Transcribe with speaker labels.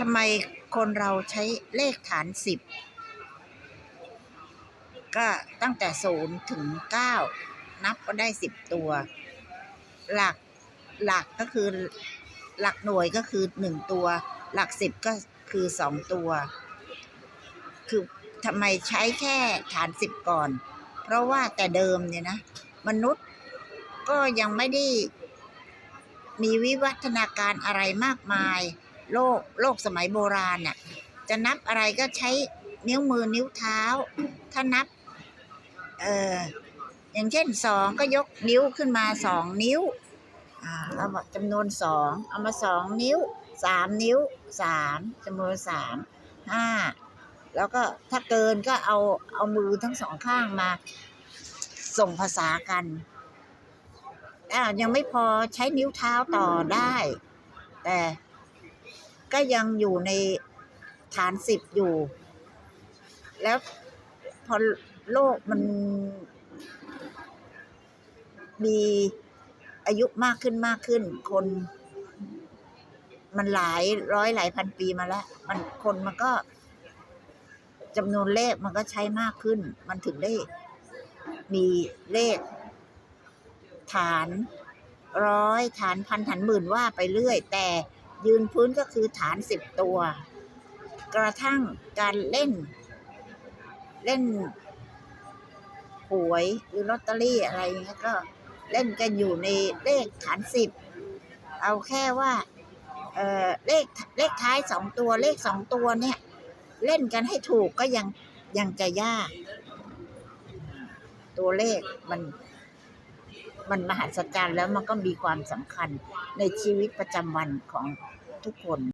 Speaker 1: ทำไมคนเราใช้เลขฐานสิบก็ตั้งแต่ศูนย์ถึงเก้านับก็ได้สิบตัว หลักหลักก็คือหลักหน่วยก็คือหนึ่งตัว หลักสิบก็คือสองตัว คือทำไมใช้แค่ฐานสิบก่อน เพราะว่าแต่เดิมเนี่ยนะ มนุษย์ก็ยังไม่ได้มีวิวัฒนาการอะไรมากมาย โลกโลกสมัยโบราณน่ะจะนับอะไรก็ใช้นิ้วมือนิ้วเท้า ถ้านับเอออย่างเช่นสองก็ยกนิ้วขึ้นมาสองนิ้วอ่าเอาบอกจำนวนสองเอามาสองนิ้วสามนิ้วสามจำนวนสามห้าแล้วก็ถ้าเกินก็เอาเอามือทั้งสองข้างมา ส่งภาษากันอ่ายังไม่พอใช้นิ้วเท้าต่อได้ แต่ ก็ยังอยู่ในฐานสิบอยู่ แล้วพอโลกมันมีอายุมากขึ้นมากขึ้น คนมันหลายร้อยหลายพันปีมาแล้ว มันคนมันก็จำนวนเลขมันก็ใช้มากขึ้น มันถึงได้มีเลข ฐานร้อยฐานพันฐานหมื่นว่าไปเรื่อย แต่ ยืนพื้นก็คือฐานสิบตัว กระทั่งการเล่น เล่นหวยหรือลอตเตอรี่อะไรเงี้ยก็เล่นกันอยู่ในเลขฐานสิบเอาแค่ว่าเออเลขเลขท้ายสองตัวเลขสองตัวเนี่ย เล่นกันให้ถูกก็ยังยังจะยาก ตัวเลขมัน มันมหัศจรรย์แล้วมันก็มีความสำคัญในชีวิตประจำวันของทุกคน